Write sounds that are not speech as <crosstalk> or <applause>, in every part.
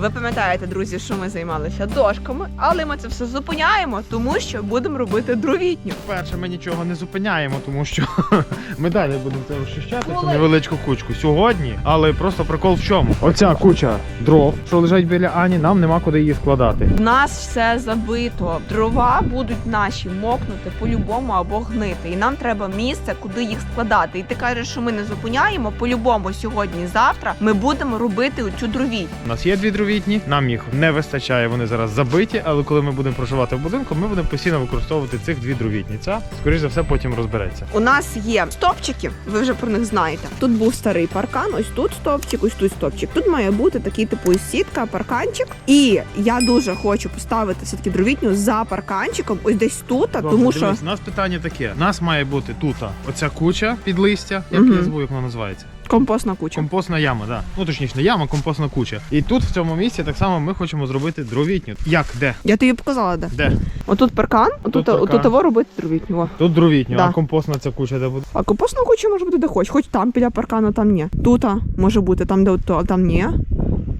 Ви пам'ятаєте, друзі, що ми займалися дошками, але ми це все зупиняємо, тому що будемо робити дровітню. Перше, ми нічого не зупиняємо, тому що <laughs> ми далі будемо це розчищати, цю невеличку кучку сьогодні. Але просто прикол в чому? Оця куча дров, що лежать біля Ані, нам нема куди її складати. У нас все забито. Дрова будуть наші мокнути по-любому або гнити. І нам треба місце, куди їх складати. І ти кажеш, що ми не зупиняємо. По-любому сьогодні, завтра ми будемо робити оцю дровітню. У нас є дві дровітні, нам їх не вистачає, вони зараз забиті. Але коли ми будемо проживати в будинку, ми будемо постійно використовувати цих дві дровітні. Ця, скоріш за все, потім розбереться. У нас є стопчики, ви вже про них знаєте. Тут був старий паркан, ось тут стопчик, ось тут стопчик. Тут має бути такий типу сітка, парканчик. І я дуже хочу поставити все таки дровітню за парканчиком, ось десь тут, Добре, тому що у нас питання таке: у нас має бути тут оця куча під листя, як Мгм. я зву, як вона називається. Компостна куча. Компостна яма, да. Ну точніше, не яма, компостна куча. І тут в цьому місці так само ми хочемо зробити дровітню. Як? Де? Я тобі показала, де. Де? Отут паркан, отут, паркан. отут того робити дровітню. О. Тут дровітню, Да. а компостна ця куча де буде. А компостна куча може бути де хоч, хоч там біля паркану, там ні. Тут може бути, там де ото, там ні.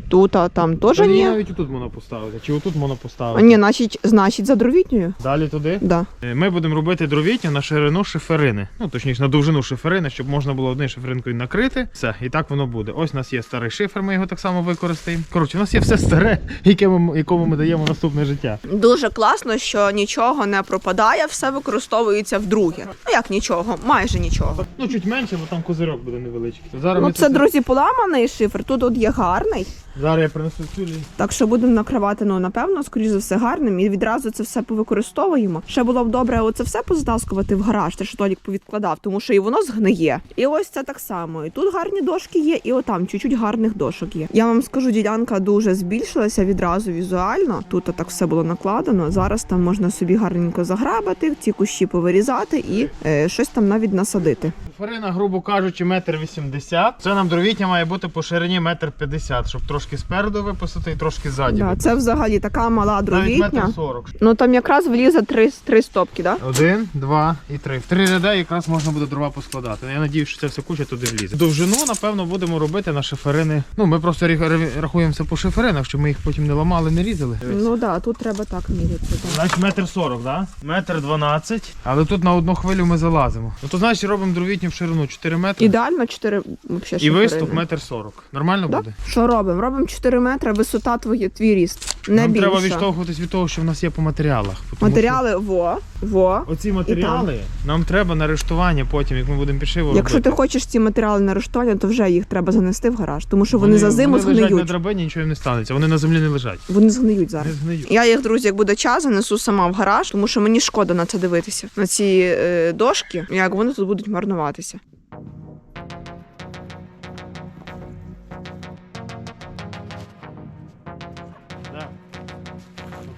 Тут, а там теж Та ні, ні. навіть отут можна поставити. Чи отут можна А поставити? ні, значить, значить за дровітньою. Далі туди. Да. Е, Ми будемо робити дровітню на ширину шиферини. Ну, точніше, на довжину шиферини, щоб можна було однією шиферинкою накрити. Все, і так воно буде. Ось у нас є старий шифер, ми його так само використаємо. Коротше, у нас є все старе, <laughs> яке ми, якому ми даємо наступне життя. Дуже класно, що нічого не пропадає, все використовується вдруге. Ну як нічого, майже нічого. Ну, чуть менше, бо там козирок буде невеличкий. Зараз, Ну ми це, друзі, поламаний шифр. Тут от є гарний. Зараз я принесу цю лі- Так що будемо накривати, ну напевно, скоріш за все, гарним і відразу це все повикористовуємо. Ще було б добре оце все позатаскувати в гараж, те, що Толік повідкладав, тому що і воно згниє. І ось це так само. І тут гарні дошки є, і отам чуть-чуть гарних дошок є. Я вам скажу, ділянка дуже збільшилася відразу візуально. Тут так все було накладено. Зараз там можна собі гарненько заграбати, ці кущі повирізати і е, щось там навіть насадити. Шиферина, грубо кажучи, метр вісімдесят. Це нам дровітня має бути по ширині метр п'ятдесят, щоб трошки спереду випустити і трошки ззаді. Да, це взагалі така мала Навіть метр сорок. Ну там якраз влізе три, три стопки, да? Один, два і три. В три ряди якраз можна буде дрова поскладати. Я надію, що це все куча туди влізе. Довжину, напевно, будемо робити на шиферини. Ну, ми просто рі- рахуємося по шиферинах, щоб ми їх потім не ламали, не різали. Ну да, тут треба так міряти. Да. Значить, метр сорок, да? Метр дванадцять. Але тут на одну хвилю ми залазимо. Ну то значить робимо дровітню в ширину 4 метри. Ідеально 4 вообще І шиферини. виступ метр сорок. Нормально Да? буде? Що робимо? Робимо 4 метри, висота твоє, твій ріст. Не Нам більше. треба відштовхуватись від того, що в нас є по матеріалах. тому що Матеріали во, во. Оці матеріали нам треба на рештування потім, як ми будемо пішиво Якщо робити. ти хочеш ці матеріали на рештування, то вже їх треба занести в гараж, тому що вони, за зиму вони лежать на згниють. драбині, нічого їм не станеться. Вони на землі не лежать. Вони згниють зараз. Не згниють. Я їх, друзі, як буде час, занесу сама в гараж, тому що мені шкода на це дивитися. На ці е, дошки, як вони тут будуть марнуватися.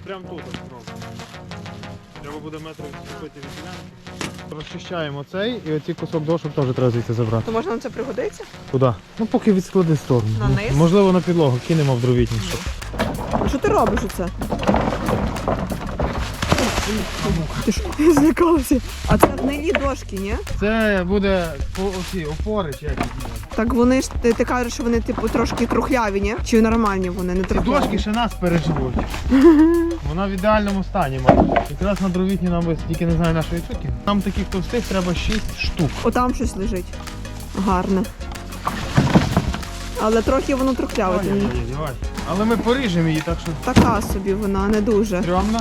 От Прям тут зробимо. Треба буде метр відступити від ділянки. Розчищаємо цей і оці кусок дошок теж треба звідси забрати. То можна на це пригодиться? Куди? Ну поки відсклади в сторону. На низ? Можливо, на підлогу кинемо в дровітні. Що ти робиш оце? Ти що? Я злякалася. А це гнилі дошки, ні? Це буде по оці опори чи як їх називають. Так вони ж ти, ти кажеш, що вони типу трошки трухляві, ні? Чи нормальні вони, не Ці трухляві? дошки ще нас переживуть. <laughs> Вона в ідеальному стані має. Якраз на дровітні нам тільки не знаю нашої відсотки. Нам таких товстих треба 6 штук. Отам щось лежить. Гарне. Але трохи воно трухляве. Давай, давай, давай. Але ми поріжемо її, так що Така собі вона, не дуже. стрьомна.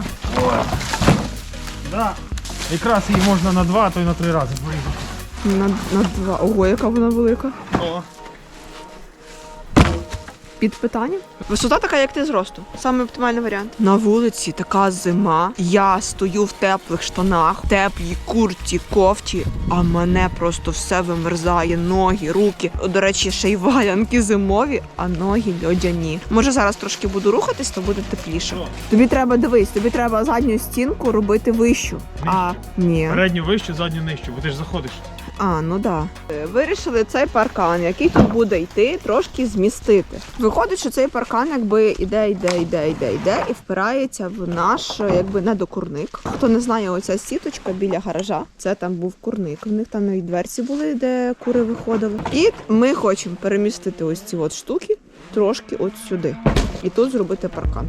Да. Якраз її можна на два, а то й на три рази порізати. На, на два. Ого, яка вона велика. О. Під питанням. Висота така, як ти зросту. Саме оптимальний варіант. На вулиці така зима. Я стою в теплих штанах, теплій курці, кофті, а мене просто все вимерзає. Ноги, руки. До речі, ще й валянки зимові, а ноги льодяні. Може зараз трошки буду рухатись, то буде тепліше. Тобі треба дивись, тобі треба задню стінку робити вищу. А ні. Передню вищу, задню нижчу, бо ти ж заходиш. А, ну да. Вирішили цей паркан, який тут буде йти, трошки змістити. Виходить, що цей паркан якби іде, йде, йде, йде, йде і впирається в наш якби недокурник. Хто не знає, оця сіточка біля гаража, це там був курник. В них там навіть дверці були, де кури виходили. І ми хочемо перемістити ось ці от штуки трошки от сюди. І тут зробити паркан.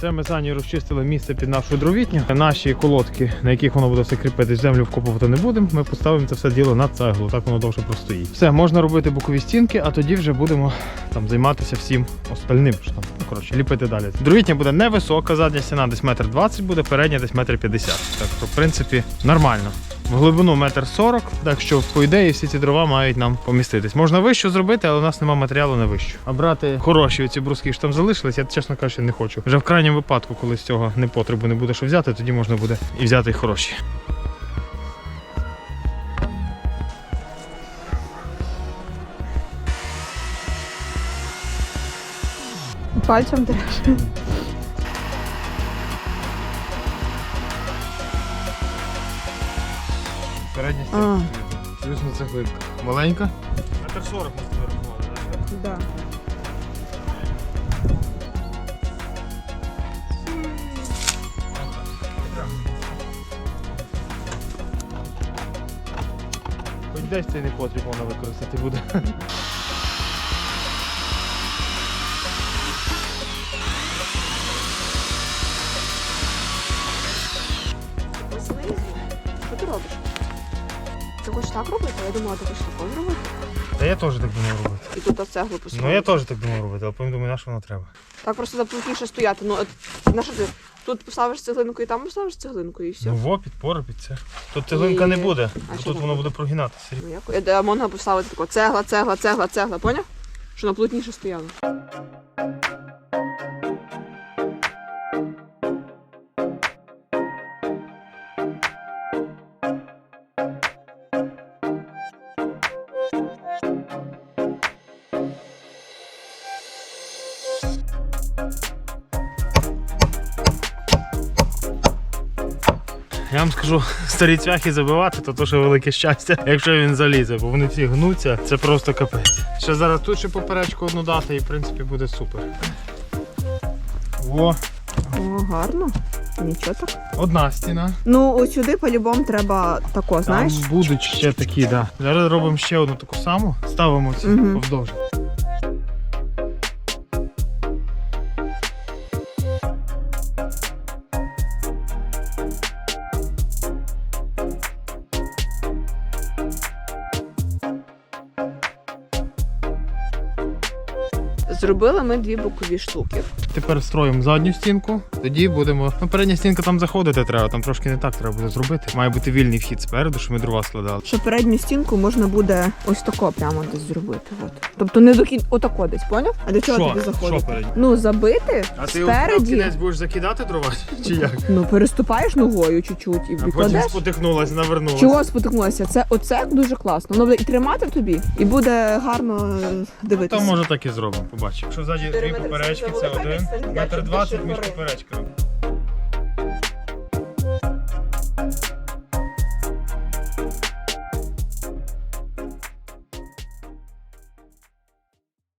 Це ми Сані розчистили місце під нашу дровітню. Наші колодки, на яких воно буде все кріпитись, землю вкопувати не будемо. Ми поставимо це все діло на цеглу, так воно довше простоїть. Все, можна робити бокові стінки, а тоді вже будемо там займатися всім остальним. Що там, ну, коротше, ліпити далі. Дровітня буде невисока, задня стіна десь метр двадцять буде, передня десь метр п'ятдесят. Так що, в принципі, нормально. В глибину метр сорок, так що по ідеї всі ці дрова мають нам поміститись. Можна вищу зробити, але у нас немає матеріалу на вищу. А брати хороші оці бруски, що там залишились, я чесно кажучи, не хочу. Вже в крайньому випадку, коли з цього не потребу не буде що взяти, тоді можна буде і взяти й хороші. Пальцем треш. Передня А. Звісно, цеглинка. Маленька? Метр сорок ми з рахували, так? Да. Хоч десь цей не потрібно можна використати буде. Я думала, ти хочеш тако зробити. Та я теж так думав робити. І тут цеглу поставити. Ну я теж так думав робити, але потім думаю, на що воно треба. Так просто заплутніше стояти. Ну, от, на що ти? Тут поставиш цеглинку і там поставиш цеглинку і все. Ну во, підпори під це. Тут цеглинка не буде, А бо що тут воно буде? буде прогинатися. Ну, як? Я де можна поставити тако цегла, цегла, цегла, цегла, поняв? Що на плотніше стояло. Скажу, старі цвяхи забивати, то, то велике щастя, якщо він залізе, бо вони всі гнуться, це просто капець. Ще зараз тут ще поперечку одну дати і в принципі буде супер. Во, О, гарно. Нічого так. одна стіна. Ну, ось сюди по-любому треба тако, знаєш? Там будуть ще такі, да. Зараз робимо ще одну таку саму, ставимо цю Мгм. повздовж. Зробили ми дві бокові штуки. Тепер строїмо задню стінку, тоді будемо. Ну, передня стінка там заходити треба, там трошки не так треба буде зробити. Має бути вільний вхід спереду, щоб ми дрова складали. Що передню стінку можна буде ось тако прямо десь зробити. От. Тобто не до кін... отако десь, поняв? А до чого тобі заходити? передня? Ну, забити А ти спереді. кінець будеш закидати дрова? <laughs> Чи як? Ну, переступаєш ногою чуть-чуть і А потім викладеш. спотихнулась, навернулася. Чого спотикнулася? Це оце дуже класно. Воно буде і тримати тобі, і буде гарно е, Ну, дивитися. там може так і зробимо, побачимо. Якщо ззаді дві поперечки, це один. Метр двадцять між поперечками.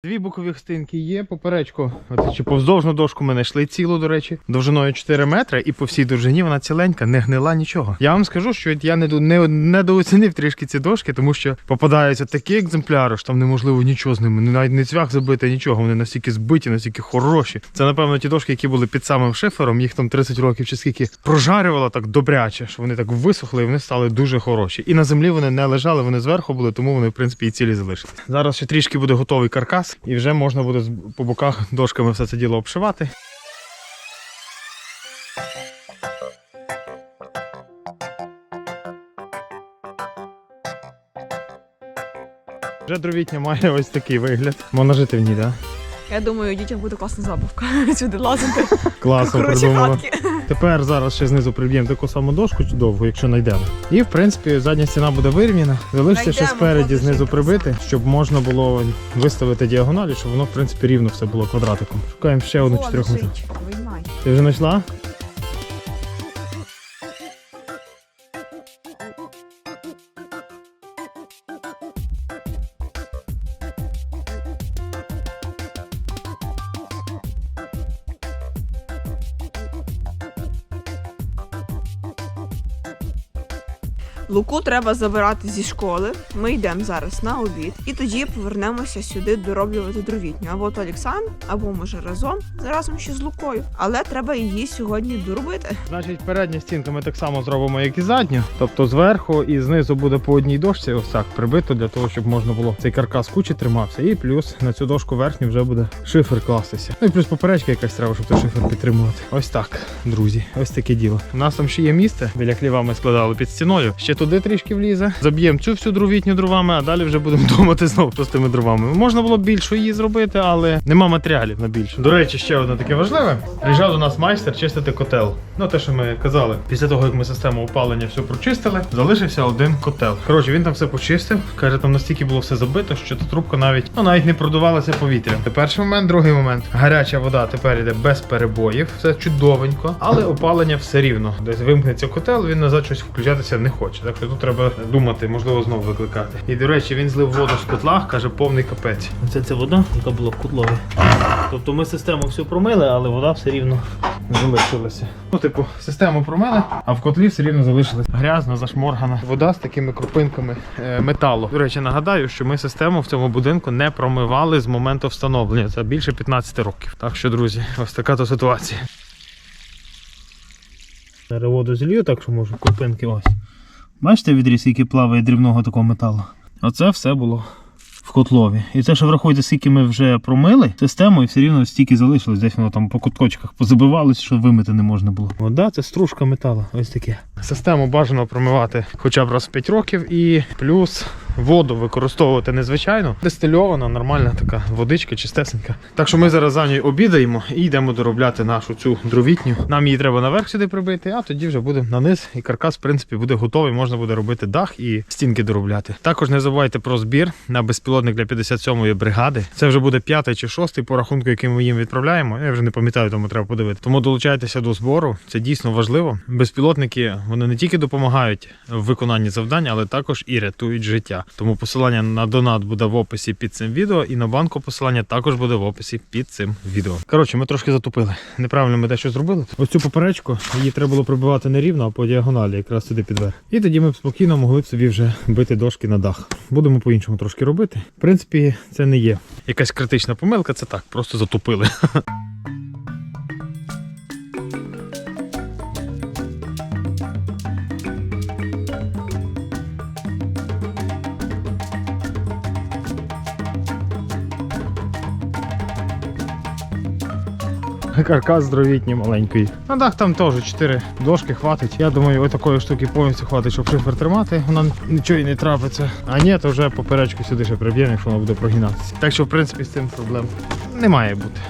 Дві бокових стінки є, поперечку, чи повздовжну дошку ми знайшли цілу, до речі, довжиною 4 метри, і по всій довжині вона ціленька, не гнила нічого. Я вам скажу, що я не, не, недооцінив трішки ці дошки, тому що попадаються такі екземпляри, що там неможливо нічого з ними, навіть не цвях забити, нічого. Вони настільки збиті, настільки хороші. Це, напевно, ті дошки, які були під самим шифером, їх там 30 років чи скільки прожарювало так добряче, що вони так висохли і вони стали дуже хороші. І на землі вони не лежали, вони зверху були, тому вони, в принципі, і цілі залишились. Зараз ще трішки буде готовий каркас, і вже можна буде по боках дошками все це діло обшивати. Вже дровітня має ось такий вигляд. Можна жити в ній, так? Я думаю, дітям буде класна забавка. <laughs> Сюди лазити. Класно придумала. хатки. Тепер зараз ще знизу приб'ємо таку саму дошку довгу, якщо знайдемо. І в принципі задня стіна буде вирівняна. Залишиться ще спереді знизу прибити, щоб можна було виставити діагоналі, щоб воно в принципі рівно все було квадратиком. Шукаємо ще одну чотирьох 4 метрів. лежить. Виймай. Ти вже знайшла? Луку треба забирати зі школи. Ми йдемо зараз на обід, і тоді повернемося сюди дороблювати дровітню. Або Толік сам, або може разом разом ще з Лукою. Але треба її сьогодні доробити. Значить, передня стінка ми так само зробимо, як і задню. Тобто зверху і знизу буде по одній дошці, ось так прибито для того, щоб можна було цей каркас кучі тримався. І плюс на цю дошку верхню вже буде шифер кластися. Ну і плюс поперечка якась треба, щоб той шифер підтримувати. Ось так, друзі, ось таке діло. У нас там ще є місце, біля хліва ми складали під стіною. Ще туди трішки влізе. Заб'ємо цю всю дровітню дровами, а далі вже будемо <laughs> думати знову простими дровами. Можна було б більше її зробити, але нема матеріалів на більше. До речі, ще одне таке важливе. Приїжджав до нас майстер чистити котел. Ну те, що ми казали, після того як ми систему опалення все прочистили, залишився один котел. Коротше, він там все почистив. Каже, там настільки було все забито, що та трубка навіть ну навіть не продувалася повітря. Це перший момент, другий момент. Гаряча вода тепер йде без перебоїв, все чудовенько, але опалення все рівно. Десь вимкнеться котел, він назад щось включатися не хоче. Так що тут треба думати, можливо, знову викликати. І до речі, він злив воду з котла, каже, повний капець. Це ця вода, яка була в котлові. Тобто ми систему всю промили, але вода все рівно залишилася. Ну, типу, систему промили, а в котлі все рівно залишилась грязна, зашморгана вода з такими крупинками е, металу. До речі, нагадаю, що ми систему в цьому будинку не промивали з моменту встановлення. Це більше 15 років. Так що, друзі, ось така то ситуація. Зараз воду зілью, так що можу крупинки ось. Бачите відріз, який плаває дрібного такого металу? Оце все було в котлові. І це, що врахуйте, скільки ми вже промили систему, і все рівно стільки залишилось. Десь воно там по куточках позабивалось, що вимити не можна було. Вода це стружка металу. Ось таке. Систему бажано промивати хоча б раз в 5 років, і плюс воду використовувати незвичайно. Дистильована, нормальна така водичка, чистесенька. Так що ми зараз за нею обідаємо і йдемо доробляти нашу цю дровітню. Нам її треба наверх сюди прибити, а тоді вже буде на низ. І каркас, в принципі, буде готовий. Можна буде робити дах і стінки доробляти. Також не забувайте про збір на безпілотник для 57-ї бригади. Це вже буде п'ятий чи шостий по рахунку, який ми їм відправляємо. Я вже не пам'ятаю, тому треба подивити. Тому долучайтеся до збору. Це дійсно важливо. Безпілотники вони не тільки допомагають в виконанні завдань, але також і рятують життя. Тому посилання на донат буде в описі під цим відео, і на банку посилання також буде в описі під цим відео. Коротше, ми трошки затупили. Неправильно ми дещо зробили. Ось цю поперечку її треба було прибивати не рівно, а по діагоналі, якраз сюди під верх. І тоді ми б спокійно могли б собі вже бити дошки на дах. Будемо по-іншому трошки робити. В принципі, це не є якась критична помилка, це так, просто затупили. <laughs> Каркас здоровітній маленький. На дах там теж 4 дошки хватить. Я думаю, ось такої штуки повністю хватить, щоб шифер тримати. Вона нічого і не трапиться. А ні, то вже поперечку сюди ще приб'ємо, якщо вона буде прогинатися. Так що, в принципі, з цим проблем не має бути.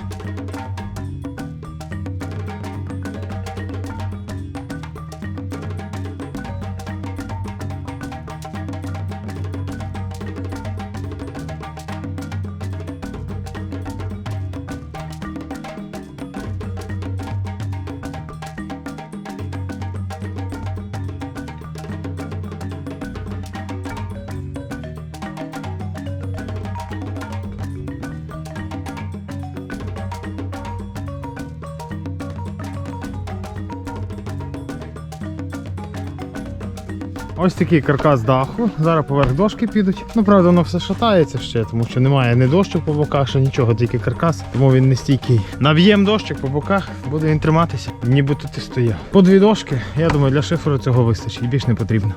Ось такий каркас даху. Зараз поверх дошки підуть. Ну, правда, воно все шатається ще, тому що немає ні дощок по боках, ще нічого, тільки каркас, тому він не стійкий. Наб'ємо дощик по боках, буде він триматися, ніби тут і стояв. По дві дошки, я думаю, для шиферу цього вистачить, більш не потрібно.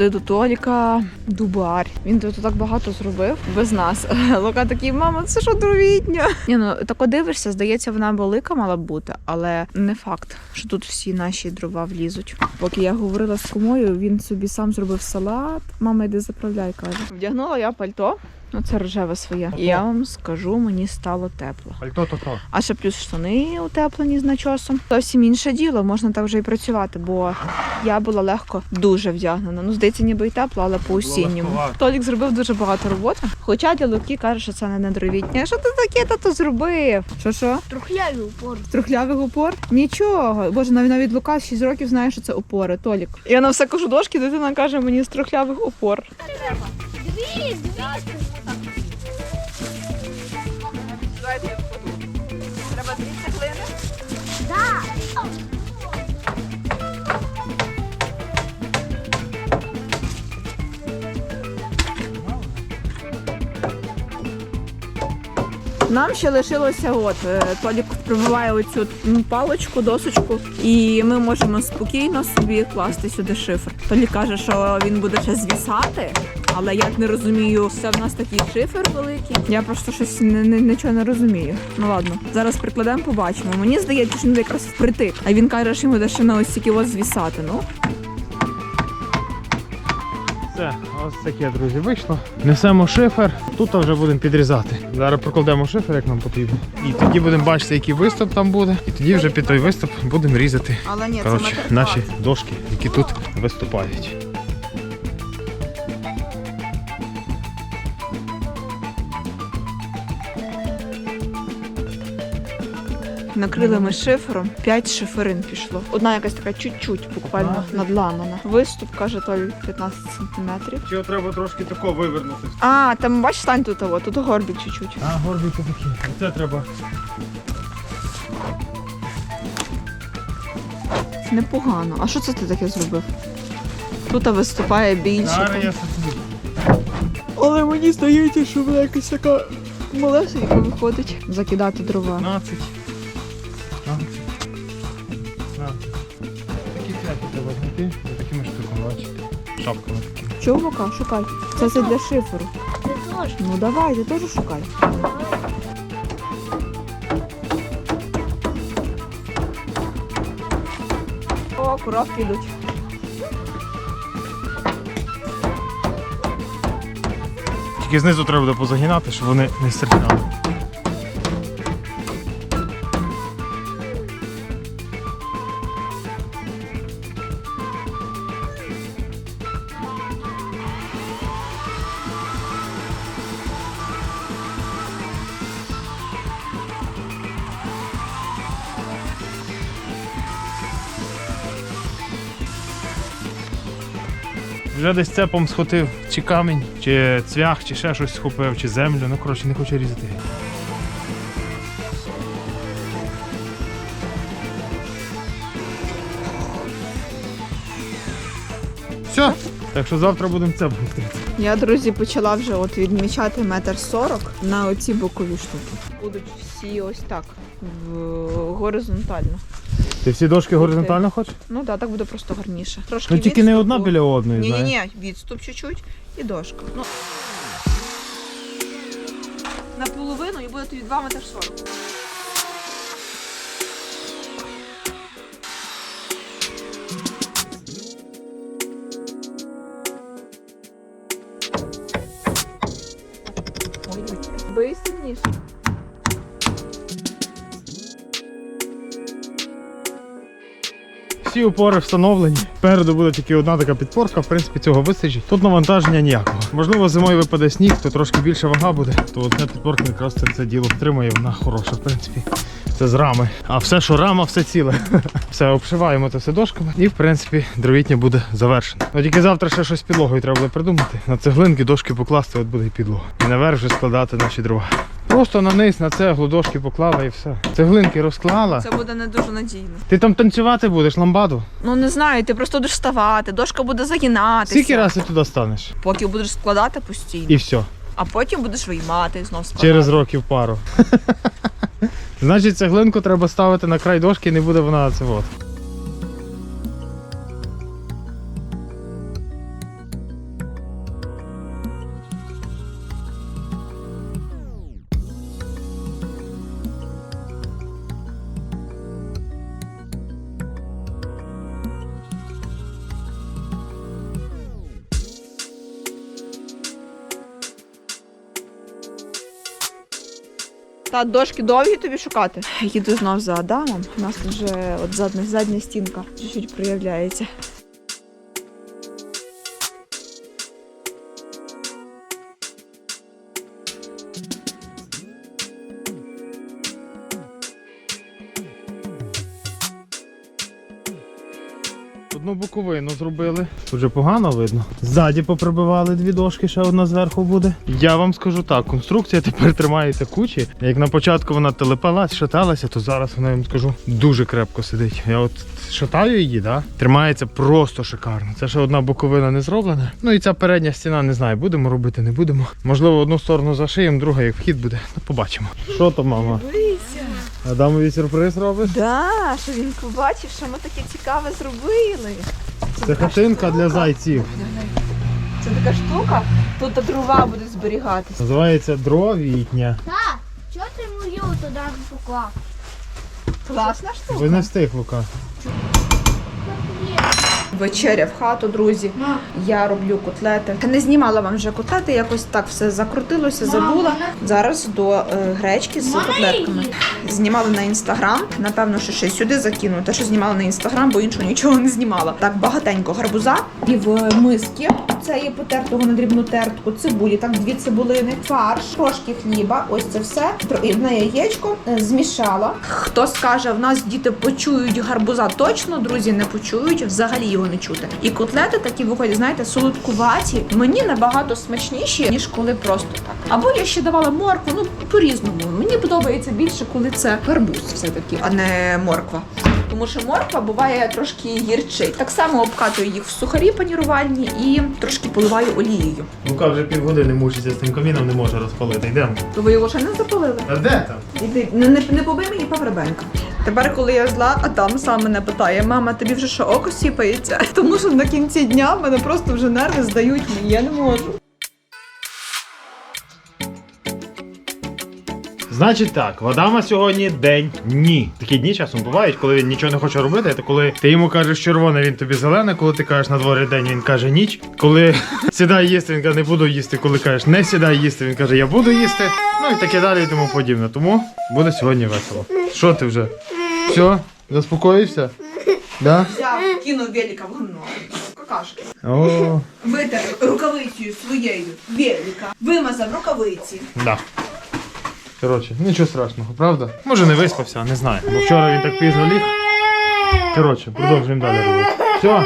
Прийшли до Толіка дубар. Він тут так багато зробив без нас. <laughs> Лука такий, мама, це що одровітня. Ні, ну тако дивишся, здається, вона велика мала б бути, але не факт, що тут всі наші дрова влізуть. Поки я говорила з комою, він собі сам зробив салат. Мама, йди заправляй, каже. Вдягнула я пальто. Ну, це рожеве своє. І я вам скажу, мені стало тепло. Пальто то то. А ще плюс штани утеплені з начосом. Зовсім інше діло, можна так вже і працювати, бо я була легко дуже вдягнена. Ну, здається, ніби й тепло, але по осінньому. Толік зробив дуже багато роботи. Хоча для Луки каже, що це не недровітня. Що ти таке тато зробив? Що що? Трухлявий упор. Трухлявий упор? Нічого. Боже, навіть навіть Лука з 6 років знає, що це опори. Толік. Я на все кажу дошки, дитина каже мені з трухлявих опор. Дві, дві. Нам ще лишилося, от е, Толік пробиває оцю паличку, досочку, і ми можемо спокійно собі класти сюди шифр. Толік каже, що він буде ще звісати, але я не розумію, це в нас такий шифер великий. Я просто щось не, не, нічого не розумію. Ну ладно, зараз прикладемо, побачимо. Мені здається, що він якраз впритик. А він каже, що він буде ще на ось тільки звісати. Ну Все, ось таке, друзі, вийшло. Несемо шифер, тут вже будемо підрізати. Зараз прокладемо шифер, як нам потрібно. І тоді будемо бачити, який виступ там буде. І тоді вже під той виступ будемо різати коротше, наші дошки, які тут виступають. Накрили ми шифером, п'ять шиферин пішло. Одна якась така чуть-чуть, буквально надламана. Виступ, каже Толь, 15 сантиметрів. Чи треба трошки тако вивернути? А, там бач, стань тут, того, тут горбик чуть-чуть. А, горбики такі. Оце треба. Непогано. А що це ти таке зробив? Тут виступає більше. Я. Але мені здається, що вона якась така малесенька виходить. Закидати дрова. 15. 15. Бачите. Шапками такими. Чувака, шукай. Це це для. Ти теж. Ну давай, ти теж шукай. О, коробки йдуть. Тільки знизу треба буде позагинати, щоб вони не стріляли. Вже десь цепом схватив чи камінь, чи цвях, чи ще щось схопив, чи землю. Ну, коротше, не хочу різати. Все. Так що завтра будемо цеп густрити. Я, друзі, почала вже от відмічати метр сорок на оці бокові штуки. Будуть всі ось так, в... горизонтально. Ти всі дошки горизонтально хочеш? Ну так, так буде просто гарніше. Трошки Ну тільки не відступу. одна біля одної, Ні, ні, знаєш. ні, відступ чуть-чуть і дошка. Ну. Наполовину і буде тобі 2 метр 40. Всі опори встановлені. Спереду буде тільки одна така підпорка, в принципі, цього вистачить. Тут навантаження ніякого. Можливо, зимою випаде сніг, то трошки більше вага буде, то ця підпорка якраз це, це діло втримає, вона хороша, в принципі. Це з рами. А все, що рама, все ціле. <laughs> Все, обшиваємо це все дошками. І в принципі дровітня буде завершено. Ну тільки завтра ще щось з підлогою треба буде придумати. На цеглинки дошки покласти, от буде і підлога. І наверх вже складати наші дрова. Просто на низ, на цеглу дошки поклала і все. Цеглинки розклала. Це буде не дуже надійно. Ти там танцювати будеш, ламбаду? Ну не знаю, ти просто будеш вставати, дошка буде загинатися. Скільки разів ти туди станеш? Поки будеш складати постійно, І все. а потім будеш виймати і знов складати. Через років пару. <laughs> Значить, цеглинку треба ставити на край дошки, і не буде вона це от. Та дошки довгі тобі шукати. Їду знов за Адамом. У нас вже от задня, задня стінка чуть-чуть проявляється. Боковину зробили. Тут вже погано видно. Ззаді поприбивали дві дошки, ще одна зверху буде. Я вам скажу так, конструкція тепер тримається кучі. Як на початку вона телепалась, шаталася, то зараз вона я вам скажу дуже крепко сидить. Я от шатаю її, да? тримається просто шикарно. Це ще одна боковина не зроблена. Ну і ця передня стіна не знаю, будемо робити, не будемо. Можливо, одну сторону зашиємо, друга як вхід буде. Ну, побачимо. Що то, мама? Адамові сюрприз робиш? Да, що він побачив, що ми таке цікаве зробили. Це хатинка для зайців. Це така штука, тут дрова буде зберігатися. Називається дровітня. Так, чого ти мою туди поклав? Класна штука. Ви не встиг Лука. Вечеря в хату, друзі. Я роблю котлети. Не знімала вам вже котлети, якось так все закрутилося, забула. Зараз до е, гречки з котлетками. Знімала на інстаграм. Напевно, що ще сюди закину. Те, що знімала на інстаграм, бо іншого нічого не знімала. Так багатенько гарбуза і в миски. Це є потертого на дрібну тертку, цибулі, так дві цибулини, фарш, трошки хліба. Ось це все. Одне яєчко е, змішала. Хто скаже, в нас діти почують гарбуза точно, друзі, не почують, взагалі його не чути. І котлети такі виходять, знаєте, солодкуваті. Мені набагато смачніші, ніж коли просто так. Або я ще давала моркву, ну по-різному. Мені подобається більше, коли це гарбуз, все таки, а не морква. Тому що морква буває трошки гірчить. Так само обкатую їх в сухарі панірувальні і трошки поливаю олією. Лука вже півгодини мучиться з тим каміном, не може розпалити. Йдемо. То ви його ще не запалили? А де там? Іди, не, не, не побий мені павербенка. Тепер, коли я зла, там сам мене питає: мама, тобі вже що око сіпається? <laughs> Тому що на кінці дня мене просто вже нерви здають я не можу. Значить так, в Адама сьогодні день ні. Такі дні часом бувають, коли він нічого не хоче робити. Це коли ти йому кажеш червоне, він тобі зелене, коли ти кажеш на дворі день, він каже ніч. Коли <laughs> сідай їсти, він каже, не буду їсти. Коли кажеш не сідай їсти, він каже, я буду їсти. Ну і таке далі і тому подібне. Тому буде сьогодні весело. Що ти вже? Все? Заспокоївся? Да? Взяв, кинув велика в гно. Какашки. О, Витер рукавицею своєю велика. Вимазав рукавиці. да. Коротше, нічого страшного, правда? Може не виспався, не знаю. Бо вчора він так пізно ліг. Коротше, продовжуємо далі робити. Все,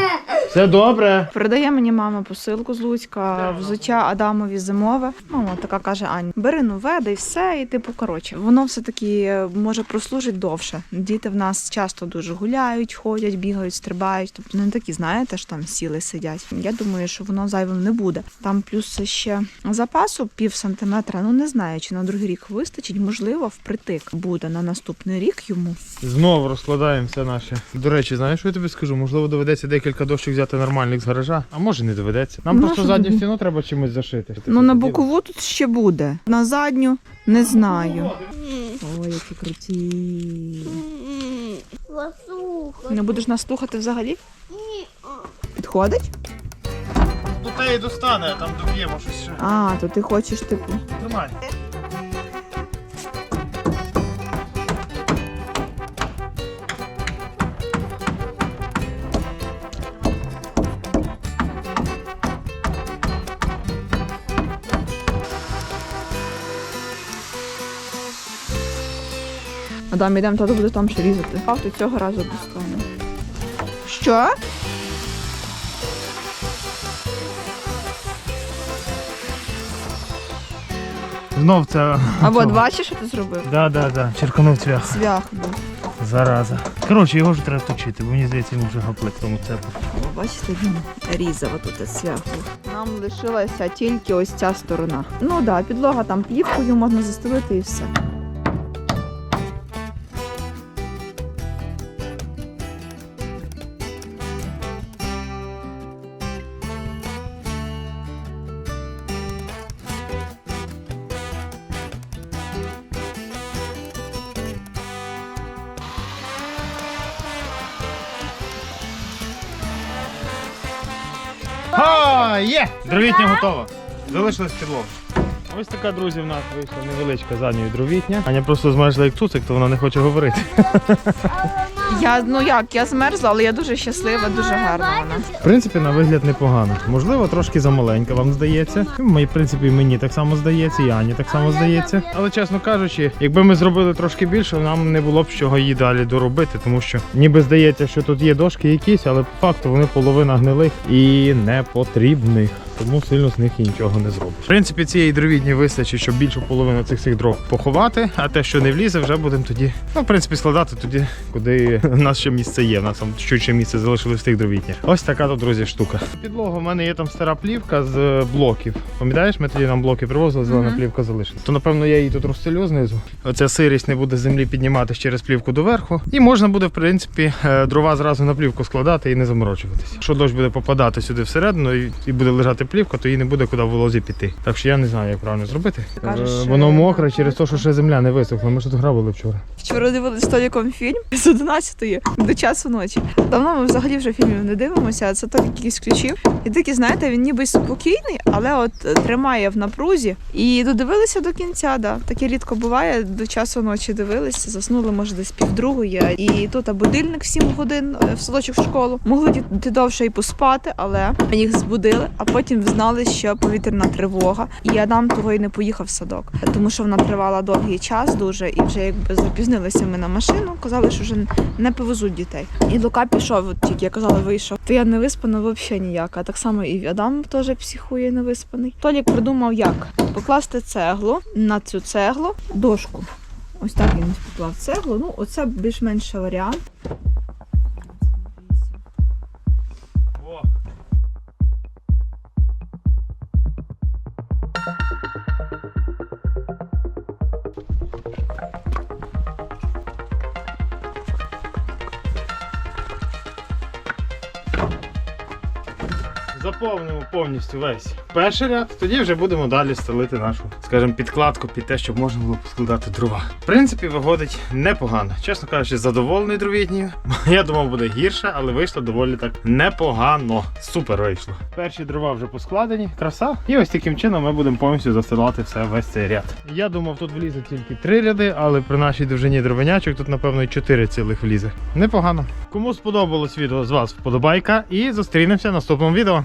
все добре. Передає мені мама посилку з Луцька, взуття Адамові зимове. Мама така каже: Ань, бери нове, да й все, і типу, коротше, воно все таки може прослужить довше. Діти в нас часто дуже гуляють, ходять, бігають, стрибають. Тобто не такі, знаєте, що там сіли сидять. Я думаю, що воно зайвим не буде. Там плюс ще запасу пів сантиметра. Ну не знаю, чи на другий рік вистачить. Можливо, впритик буде на наступний рік йому. Знову розкладаємо все наше. До речі, знаєш, що я тобі скажу? Можливо, доведеться декілька дощок взяти нормальних з гаража, а може не доведеться. Нам Ну, просто задню тобі? стіну треба чимось зашити. Ну на бокову тут ще буде. На задню не знаю. Ой, які круті. Не будеш нас слухати взагалі? Підходить? До теї достане, там доб'ємо щось ще. А, то ти хочеш, типу. Тримай. Адам, ідемо, тато буде там ще різати. А то цього разу достану. Що? Знов це. А от бачиш, що ти зробив? Да, да, да. Черканув цвях. Цвях був. Зараза. Коротше, його ж треба точити, бо мені здається, він вже гаплик тому цепу. О, бачите, він різав тут цвях був. Нам лишилася тільки ось ця сторона. Ну так, да, підлога там плівкою можна застелити і все. Дровітня готова. Залишилось підлога. Ось така, друзі, в нас вийшла невеличка задньої дровітня. Аня просто змерзла як цуцик, то вона не хоче говорити. Я ну як, я змерзла, але я дуже щаслива, дуже гарна вона. В принципі, на вигляд непогано. Можливо, трошки замаленька вам здається. Ну, В принципі, мені так само здається, і Ані так само здається. Але чесно кажучи, якби ми зробили трошки більше, нам не було б чого її далі доробити, тому що ніби здається, що тут є дошки якісь, але по факту вони половина гнилих і непотрібних. Тому сильно з них і нічого не зробиш. В принципі, цієї дровідні вистачить, щоб більшу половину цих цих дров поховати, а те, що не влізе, вже будемо тоді, ну, в принципі, складати тоді, куди <laughs> в нас ще місце є. У нас там ще місце залишилось в тих дровітнях. Ось така тут, друзі, штука. Підлога, в мене є там стара плівка з е, блоків. Пам'ятаєш, ми тоді нам блоки привозили, зелена Мгм. плівка залишилась. То напевно я її тут розстелю знизу. Оця сирість не буде землі підніматися через плівку доверху. І можна буде, в принципі, е, дрова зразу на плівку складати і не заморочуватися. Якщо дощ буде попадати сюди всередину і, буде лежати плівка, то їй не буде куди в волозі піти. Так що я не знаю, як правильно зробити. Кажеш, Е, Воно мокре через те, що ще земля не висохла. Ми ж тут грабили вчора. Вчора дивилися з Толіком фільм з 11 до часу ночі. Давно ми взагалі вже фільмів не дивимося, це Толік якийсь включив. І такий, знаєте, він ніби спокійний, але от е, тримає в напрузі. І додивилися до кінця, да. Таке рідко буває, до часу ночі дивилися, заснули, може, десь півдругої. І тут а будильник в 7 годин е, в садочок в школу. Могли діти довше і поспати, але їх збудили, а потім знали, що повітряна тривога. І Адам того і не поїхав в садок, тому що вона тривала довгий час дуже, і вже якби запізнилися ми на машину. Казали, що вже не повезуть дітей. І Лука пішов, от тільки я казала, вийшов. То я не виспана взагалі ніяка. Так само і Адам теж психує не виспаний. Толік придумав, як покласти цеглу на цю цеглу дошку. Ось так він поклав цеглу. Ну, оце більш-менш варіант. Заповнимо повністю весь перший ряд, тоді вже будемо далі стелити нашу, скажімо, підкладку під те, щоб можна було поскладати дрова. В принципі, виходить непогано. Чесно кажучи, задоволений дровітнею. <laughs> Я думав, буде гірше, але вийшло доволі так непогано. Супер вийшло. Перші дрова вже поскладені, краса. І ось таким чином ми будемо повністю застилати все весь цей ряд. Я думав, тут влізе тільки три ряди, але при нашій довжині дровенячок тут, напевно, і чотири цілих влізе. Непогано. Кому сподобалось відео з вас, вподобайка і зустрінемося в наступному відео.